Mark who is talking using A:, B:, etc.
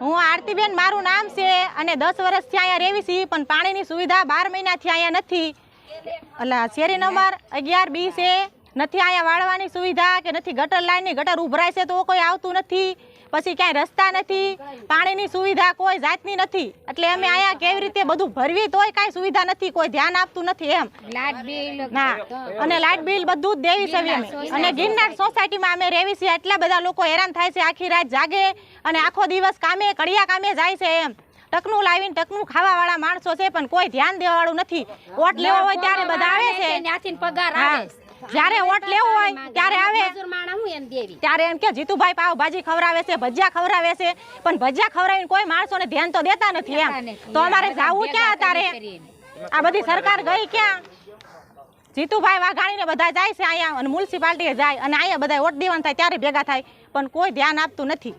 A: હું આરતીબેન, મારું નામ છે અને દસ વર્ષથી અહીંયા રહેવી છીએ પણ પાણીની સુવિધા બાર મહિનાથી અહીંયા નથી. એટલે શેરી નંબર અગિયાર બી છે. નથી અહીંયા વાળવાની સુવિધા કે નથી ગટર લાઈનની, ગટર ઉભરાય છે તો કોઈ આવતું નથી. પછી ક્યાંય રસ્તા નથી પાણીની સુવિધા કોઈ જાતની નથી. એટલે અમે અહીંયા કેવી રીતે બધું ભરવી તોય કાંઈ સુવિધા નથી કોઈ ધ્યાન આપતું નથી એમ.
B: લાઇટ બિલ
A: ના અને લાઇટ બિલ બધું જ દેવી છે અમે અને ગિરનાર સોસાયટીમાં અમે રહેવી છીએ એટલા બધા લોકો હેરાન થાય છે આખી રાત જાગે અને આખો દિવસ કામે કડિયા કામે જાય છે એમ. ટકનું લાવીને ટકનું ખાવાવાળા માણસો છે પણ કોઈ ધ્યાન દેવા વાળું નથી. ઓટ લેવો હોય ત્યારે બધા આવે છે
B: ત્યાંથી પગાર આવે.
A: જ્યારે વોટ લેવો હોય ત્યારે આવે
B: મજૂર માણા હું એમ દેવી
A: ત્યારે એમ કે જીતુભાઈ પાવ ભાજી ખવડાવે છે ભજીયા ખવડાવે છે પણ ભજીયા ખવડાવીને કોઈ માણસોને ધ્યાન તો દેતા નથી એમ. તો અમારે જાવું ક્યાં અત્યારે આ બધી સરકાર ગઈ ક્યાં? જીતુભાઈ વાઘાણીને બધા જાય છે અહીંયા અને મ્યુનિસિપાલિટીએ જાય અને અહીંયા બધા વોટ દેવાનું થાય ત્યારે ભેગા થાય પણ કોઈ ધ્યાન આપતું નથી.